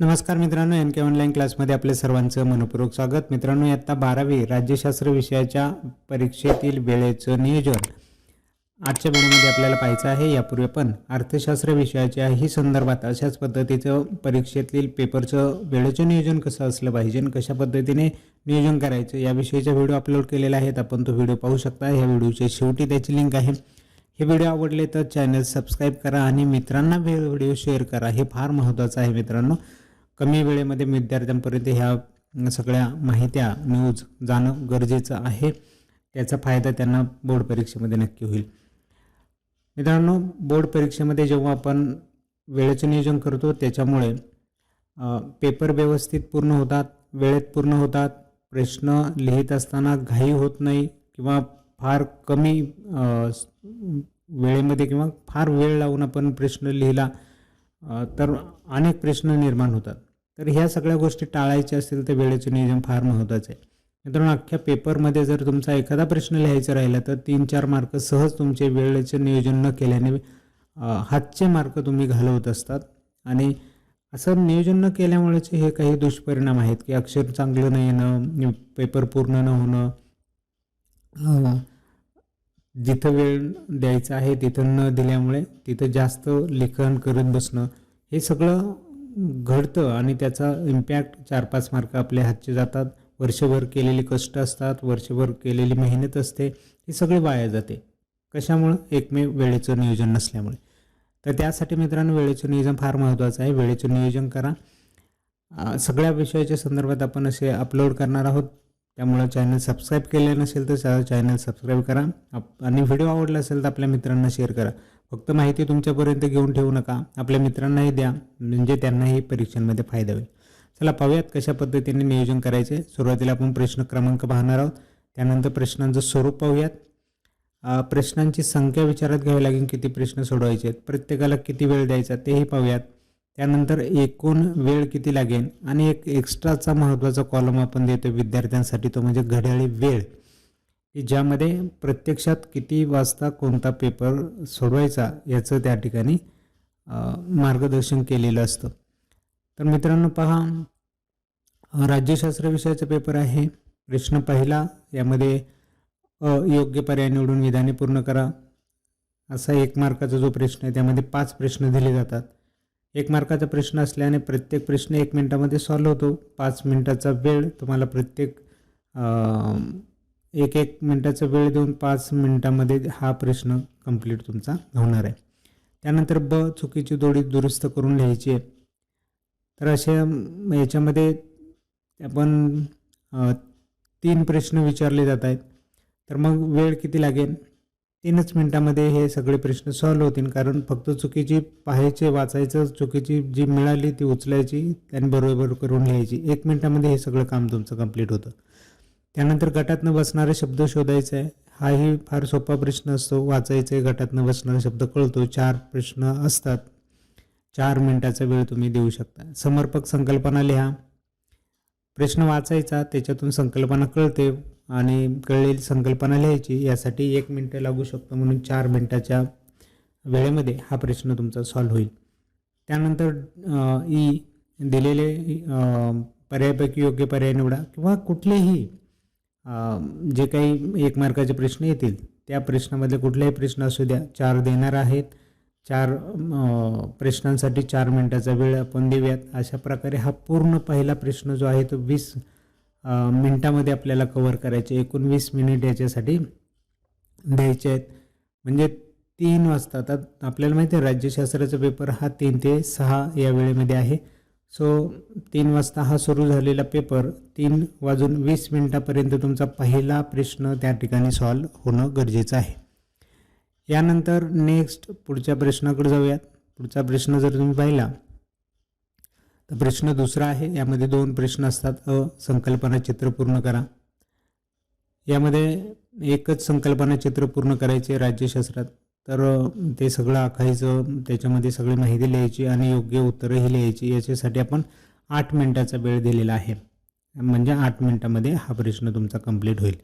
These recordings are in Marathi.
नमस्कार मित्रांनो एन के ऑनलाईन क्लासमध्ये आपले सर्वांचं मनपूर्वक स्वागत. मित्रांनो इयत्ता बारावी राज्यशास्त्र विषयाच्या परीक्षेतील वेळेचं नियोजन आजच्या वेळेमध्ये आपल्याला पाहायचं आहे. यापूर्वी पण अर्थशास्त्र विषयाच्याही संदर्भात अशाच पद्धतीचं परीक्षेतील पेपरचं वेळेचं नियोजन कसं असलं पाहिजे आणि कशा पद्धतीने नियोजन करायचं याविषयीचा व्हिडिओ अपलोड केलेला आहे. आपण तो व्हिडिओ पाहू शकता. ह्या व्हिडिओच्या शेवटी त्याची लिंक आहे. हे व्हिडिओ आवडले तर चॅनल सबस्क्राईब करा आणि मित्रांना व्हिडिओ शेअर करा. हे फार महत्त्वाचं आहे मित्रांनो. कमी वेळेमध्ये विद्यार्थ्यांपर्यंत ह्या सगळ्या माहित्या न्यूज जाणं गरजेचं आहे. त्याचा फायदा त्यांना बोर्ड परीक्षेमध्ये नक्की होईल. मित्रांनो बोर्ड परीक्षेमध्ये जेव्हा आपण वेळेचं नियोजन करतो त्याच्यामुळे पेपर व्यवस्थित पूर्ण होतात वेळेत पूर्ण होतात प्रश्न लिहित असताना घाई होत नाही किंवा फार कमी वेळेमध्ये किंवा फार वेळ लावून आपण प्रश्न लिहिला तर अनेक प्रश्न निर्माण होतात. तर ह्या सगळ्या गोष्टी टाळायच्या असतील तर वेळेचं नियोजन फार महत्त्वाचं आहे. मित्रांनो अख्ख्या पेपरमध्ये जर तुमचा एखादा प्रश्न लिहायचा राहिला तर तीन चार मार्क सहज तुमचे वेळेचे नियोजन न केल्याने हातचे मार्क तुम्ही घालवत असतात. आणि असं नियोजन न केल्यामुळेचे हे काही दुष्परिणाम आहेत की अक्षर चांगलं न येणं पेपर पूर्ण न होणं जिथं वेळ द्यायचा आहे तिथं न दिल्यामुळे तिथं जास्त लेखन करत बसणं हे सगळं घडतं आणि त्याचा इम्पॅक्ट चार पाच मार्क आपल्या हातचे जातात. वर्षभर केलेले कष्ट असतात वर्षभर केलेली मेहनत असते हे सगळे वाया जाते. कशामुळं? एकमेव वेळेचं नियोजन नसल्यामुळे. तर त्यासाठी मित्रांनो वेळेचं नियोजन फार महत्त्वाचं आहे. वेळेचं नियोजन करा. सगळ्या विषयाच्या संदर्भात आपण असे अपलोड करणार आहोत. त्यामुळं चॅनल सबस्क्राईब केलं नसेल तर चॅनल सबस्क्राईब करा. आप- आणि व्हिडिओ आवडला असेल तर आपल्या मित्रांना शेअर करा. फक्त माहिती तुमच्यापर्यंत घेऊन ठेवू नका. आपल्या मित्रांनाही द्या. म्हणजे त्यांनाही परीक्षांमध्ये फायदा होईल. चला पाहूयात कशा पद्धतीने नियोजन करायचे. सुरुवातीला आपण प्रश्न क्रमांक पाहणार आहोत. त्यानंतर प्रश्नांचं स्वरूप पाहूयात. प्रश्नांची संख्या विचारात घ्यावी लागेल. किती प्रश्न सोडवायचे आहेत. प्रत्येकाला किती वेळ द्यायचा तेही पाहूयात. त्यानंतर एकूण वेळ किती लागेल? आणि एक एक्स्ट्राचा महत्त्वाचा कॉलम आपण देतो विद्यार्थ्यांसाठी. तो म्हणजे घड्याळी वेळ. की ज्यामध्ये प्रत्यक्षात किती वाजता कोणता पेपर सोडवायचा याचं त्या ठिकाणी मार्गदर्शन केलेलं असतं. तर मित्रांनो पहा राज्यशास्त्र विषयाचा पेपर आहे. प्रश्न पहिला यामध्ये अयोग्य योग्य पर्याय निवडून विधाने पूर्ण करा. असा एक मार्काचा जो प्रश्न आहे त्यामध्ये पाच प्रश्न दिले जातात. एक मार्काचा प्रश्न असल्याने प्रत्येक प्रश्न एक मिनटामध्ये सॉल्व्ह होतो. पाच मिनटाचा वेळ तुम्हाला प्रत्येक एक एक मिनटाचा वेळ देऊन पाच मिनटामध्ये हा प्रश्न कंप्लीट तुमचा होणार आहे. त्यानंतर ब चुकीची जोडी दुरुस्त करून लिहायची आहे. तर अशा याच्यामध्ये आपण तीन प्रश्न विचारले जात आहेत. तर मग वेळ किती लागेल? तीनच मिनटामध्ये हे सगळे प्रश्न सॉल्व्ह होतील कारण फक्त चुकीची पाहायचे वाचायचं चुकीची जी मिळाली ती उचलायची त्यांनी बरोबर करून लिहायची एक मिनटामध्ये हे सगळं काम तुमचं कंप्लीट होतं. त्यानंतर गटातनं बसणारे शब्द शोधायचा. आहे हाही फार सोपा प्रश्न असतो. वाचायचे गटातनं बसणारा शब्द कळतो. चार प्रश्न असतात. चार मिनटाचा वेळ तुम्ही देऊ शकता. समर्पक संकल्पना लिहा. प्रश्न वाचायचा त्याच्यातून संकल्पना कळते आणि कळलेली संकल्पना लिहायची यासाठी एक मिनटं लागू शकतो म्हणून चार मिनटाच्या वेळेमध्ये हा प्रश्न तुमचा सॉल्व्ह होईल. त्यानंतर ई दिलेले पर्यायापैकी योग्य पर्याय निवडा किंवा कुठलेही जे काही एक मार्काचे प्रश्न येतील त्या प्रश्नामधले कुठलाही प्रश्न असू द्या. चार देणार आहेत. चार प्रश्नांसाठी चार मिनटाचा वेळ आपण देऊयात. अशा प्रकारे हा पूर्ण पहिला प्रश्न जो आहे तो वीस मिनटामध्ये आपल्याला कवर करायचे. एकूण वीस मिनिट याच्यासाठी द्यायचे आहेत. म्हणजे तीन वाजता. आता आपल्याला माहिती आहे राज्यशास्त्राचा पेपर हा तीन ते सहा या वेळेमध्ये आहे. सो तीन वाजता हा सुरू झालेला पेपर तीन वाजून वीस मिनटापर्यंत तुमचा पहिला प्रश्न त्या ठिकाणी सॉल्व होणं गरजेचं आहे. यानंतर नेक्स्ट पुढच्या प्रश्नाकडे जाऊयात. पुढचा प्रश्न जर तुम्ही पाहिला तर प्रश्न दुसरा आहे. यामध्ये दोन प्रश्न असतात. अ संकल्पना चित्र पूर्ण करा. यामध्ये एकच संकल्पना चित्र पूर्ण करायचे राज्यशास्त्रात. तर ते सगळं आखायचं त्याच्यामध्ये सगळी माहिती लिहायची आणि योग्य उत्तरंही लिहायची याच्यासाठी आपण आठ मिनटाचा वेळ दिलेला आहे. म्हणजे आठ मिनटामध्ये हा प्रश्न तुमचा कंप्लीट होईल.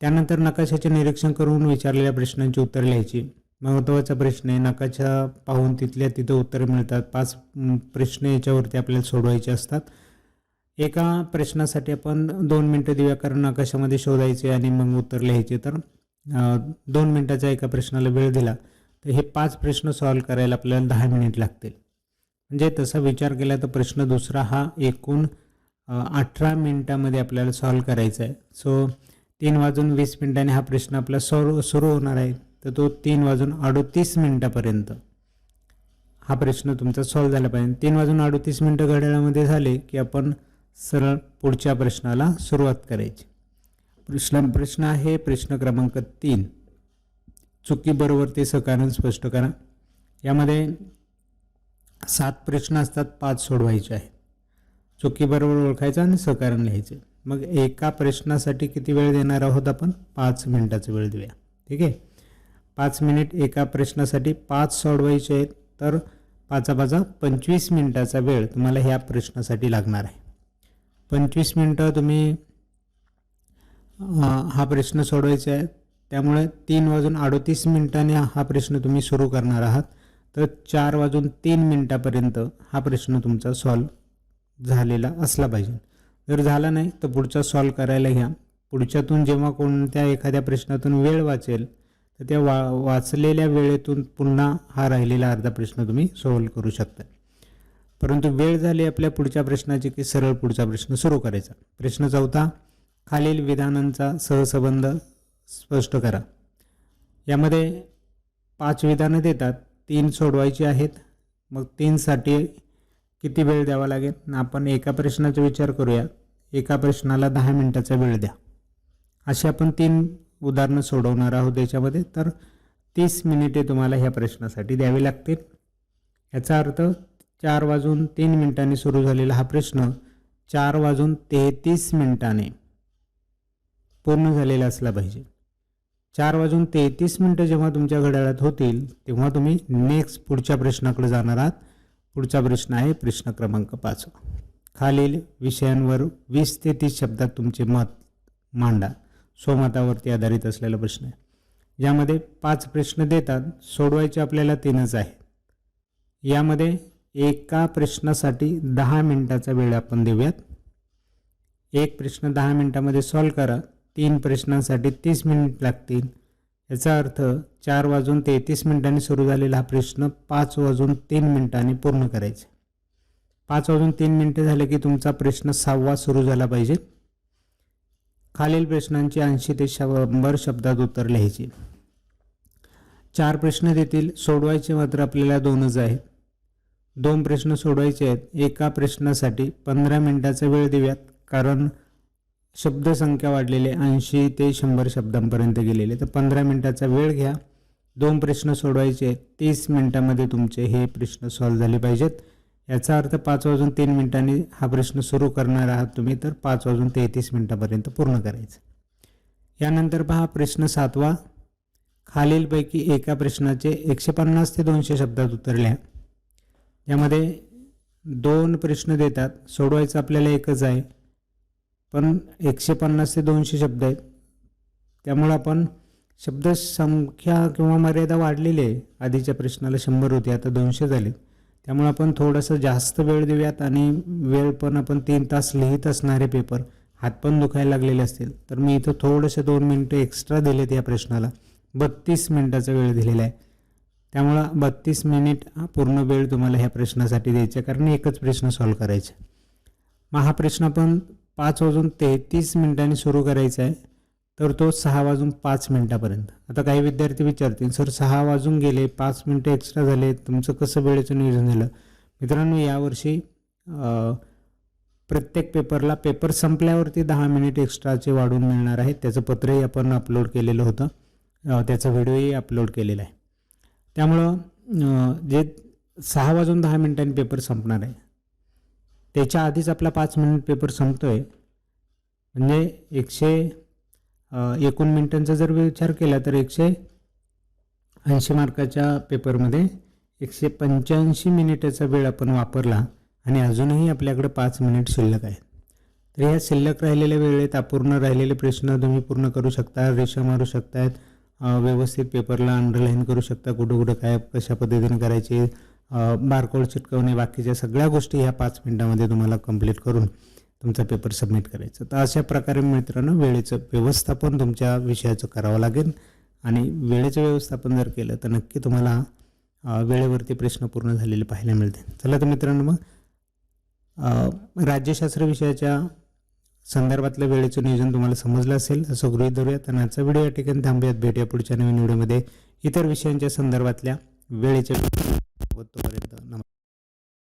त्यानंतर नकाशाचे निरीक्षण करून विचारलेल्या प्रश्नांची उत्तरं लिहायची. महत्त्वाचा प्रश्न आहे नकाशा पाहून तिथल्या तिथं उत्तरं मिळतात. पाच प्रश्न याच्यावरती आपल्याला सोडवायचे असतात. एका प्रश्नासाठी आपण दोन मिनटं देऊया कारण नकाशामध्ये शोधायचे आणि मग उत्तर लिहायचे. तर दोन मिनटाचा एका प्रश्नाला वेळ दिला तर हे पाच प्रश्न सॉल्व करायला आपल्याला दहा मिनिट लागतील. म्हणजे तसा विचार केला तर प्रश्न दुसरा हा एकूण अठरा मिनिटामध्ये आपल्याला सॉल्व करायचा आहे. सो तीन वाजून वीस मिनिटाने हा प्रश्न आपला सॉल्व सुरू होणार आहे. तर तो तीन वाजून अडोतीस मिनिटापर्यंत. हा प्रश्न तुमचा सॉल्व झाला पाहिजे. तीन वाजून अडोतीस मिनटं घड्याळामध्ये झाले की आपण सरळ पुढच्या प्रश्नाला सुरुवात करायची. प्रश्न प्रश्न आहे. प्रश्न क्रमांक तीन. चुकीबरोबर ते सकारण स्पष्ट करा. यामध्ये सात प्रश्न असतात पाच सोडवायचे आहे चुकीबरोबर ओळखायचं आणि सकारण लिहायचं. मग एका प्रश्नासाठी किती वेळ देणार आहोत आपण? पाच मिनिटाचा वेळ देऊया. ठीक आहे? पाच मिनिट एका प्रश्नासाठी पाच सोडवायचे आहेत तर पाचा पाचा पंचवीस मिनिटाचा वेळ तुम्हाला ह्या प्रश्नासाठी लागणार आहे. पंचवीस मिनटं तुम्ही हा प्रश्न सोडवायचा आहे. त्यामुळे तीन वाजून अडोतीस मिनिटांनी हा प्रश्न तुम्ही सुरू करणार आहात. तर चार वाजून तीन मिनिटापर्यंत हा प्रश्न तुमचा सॉल्व झालेला असला पाहिजे. जर झाला नाही तर पुढचा सॉल्व करायला घ्या. पुढच्यातून जेव्हा कोणत्या एखाद्या प्रश्नातून वेळ वाचेल तर त्या वा वाचलेल्या वेळेतून पुन्हा हा राहिलेला अर्धा प्रश्न तुम्ही सॉल्व करू शकता. परंतु वेळ झाली आपल्या पुढच्या प्रश्नाची की सरळ पुढचा प्रश्न सुरू करायचा. प्रश्न चौथा खालील विधानांचा सहसंबंध स्पष्ट करा. यामध्ये पाच विधानं देतात तीन सोडवायची आहेत मग तीनसाठी किती वेळ द्यावा लागेल? आपण एका प्रश्नाचा विचार करूया. एका प्रश्नाला दहा मिनटाचा वेळ द्या. अशी आपण तीन उदाहरणं सोडवणार आहोत याच्यामध्ये. तर तीस मिनिटे तुम्हाला ह्या प्रश्नासाठी द्यावी लागतील. याचा अर्थ चार वाजून तीन मिनिटांनी सुरू झालेला हा प्रश्न चार वाजून तेहतीस मिनिटाने पूर्ण झालेला असला पाहिजे. चार वाजून तेहतीस मिनटं जेव्हा तुमच्या घड्याळात होतील तेव्हा तुम्ही नेक्स्ट पुढच्या प्रश्नाकडे जाणार आहात. पुढचा प्रश्न आहे प्रश्न क्रमांक पाच. खालील विषयांवर वीस ते तीस शब्दात तुमचे मत मांडा. स्वमतावरती आधारित असलेला प्रश्न आहे. यामध्ये पाच प्रश्न देतात सोडवायचे आपल्याला तीनच आहेत. यामध्ये एका प्रश्नासाठी दहा मिनटाचा वेळ आपण देऊयात. एक प्रश्न दहा मिनटामध्ये सॉल्व करा. तीन प्रश्नांसाठी तीस मिनिट लागतील. याचा अर्थ चार वाजून तेहतीस मिनिटांनी सुरू झालेला हा प्रश्न पाच वाजून तीन मिनिटांनी पूर्ण करायचा. पाच वाजून तीन मिनटं झाले की तुमचा प्रश्न सहावा सुरू झाला पाहिजे. खालील प्रश्नांची ऐंशी ते शंभर शब्दात उत्तर लिहायची. चार प्रश्न देतील सोडवायचे मात्र आपल्याला दोनच आहेत. दोन प्रश्न सोडवायचे आहेत. एका प्रश्नासाठी पंधरा मिनिटाचा वेळ देऊयात कारण शब्दसंख्या वाढलेले ऐंशी ते शंभर शब्दांपर्यंत गेलेले तर पंधरा मिनटाचा वेळ घ्या. दोन प्रश्न सोडवायचे तीस मिनटामध्ये तुमचे हे प्रश्न सॉल्व झाले पाहिजेत. याचा अर्थ पाच वाजून तीन मिनिटांनी हा प्रश्न सुरू करणार आहात तुम्ही तर पाच वाजून तेहतीस मिनटापर्यंत पूर्ण करायचं. यानंतर पहा प्रश्न सातवा. खालीलपैकी एका प्रश्नाचे एकशे पन्नास ते दोनशे शब्दात उत्तर लिहा. यामध्ये दोन प्रश्न देतात. सोडवायचं आपल्याला एकच आहे. पण एकशे पन्नास ते दोनशे शब्द आहेत. त्यामुळं आपण शब्दसंख्या किंवा मर्यादा वाढलेली आहे. आधीच्या प्रश्नाला शंभर होती आता दोनशे झाले. त्यामुळे आपण थोडंसं जास्त वेळ देऊयात आणि वेळ पण आपण तीन तास लिहित असणारे पेपर हात पण दुखायला लागलेले असतील. तर मी इथं थोडंसं दोन मिनटं एक्स्ट्रा दिलेत या प्रश्नाला. बत्तीस मिनिटाचा वेळ दिलेला आहे. त्यामुळं बत्तीस मिनिट पूर्ण वेळ तुम्हाला ह्या प्रश्नासाठी द्यायचा आहे कारण एकच प्रश्न सॉल्व करायचा मग हा प्रश्न आपण पाच वाजून तेहतीस मिनिटांनी सुरू करायचा आहे. तर तो सहा वाजून पाच मिनटापर्यंत. आता काही विद्यार्थी विचारतील सर सहा वाजून गेले पाच मिनटं एक्स्ट्रा झाले तुमचं कसं वेळेचं नियोजन झालं? मित्रांनो यावर्षी प्रत्येक पेपरला पेपर संपल्यावरती दहा मिनिट एक्स्ट्राचे वाढून मिळणार आहेत त्याचं पत्रही आपण अपलोड केलेलं होतं. त्याचा व्हिडिओही अपलोड केलेला आहे. त्यामुळं जे सहा वाजून दहा मिनिटांनी पेपर संपणार आहे त्याच्या आधीच आपला पाच मिनिट पेपर संपतो आहे म्हणजे एकशे एकूण मिनिटांचा जर विचार केला तर एकशे ऐंशी मार्काच्या पेपरमध्ये एकशे पंच्याऐंशी मिनिटाचा वेळ आपण वापरला आणि अजूनही आपल्याकडे पाच मिनिट शिल्लक आहेत तर ह्या शिल्लक राहिलेल्या वेळेत अपूर्ण राहिलेले प्रश्न तुम्ही पूर्ण करू शकता रेषा मारू शकतात व्यवस्थित पेपरला अंडरलाईन करू शकता कुठं कुठं काय कशा पद्धतीने करायचे बारकोड चिटकवणे बाकीच्या सगळ्या गोष्टी ह्या पाच मिनिटामध्ये तुम्हाला कंप्लीट करून तुमचा पेपर सबमिट करायचा. तर अशा प्रकारे मित्रांनो वेळेचं व्यवस्थापन तुमच्या विषयाचं करावं लागेल. आणि वेळेचं व्यवस्थापन जर केलं तर नक्की तुम्हाला वेळेवरती प्रश्न पूर्ण झालेले पाहायला मिळते चला तर मित्रांनो मग राज्यशास्त्र विषयाच्या संदर्भातलं वेळेचं नियोजन तुम्हाला समजलं असेल असं गृहीत धरूयात. आणि आजचा व्हिडिओ या ठिकाणी थांबूयात. भेटूया पुढच्या नवीन व्हिडिओमध्ये इतर विषयांच्या संदर्भातल्या वेळेच्या तोपर्यंत नमस्कार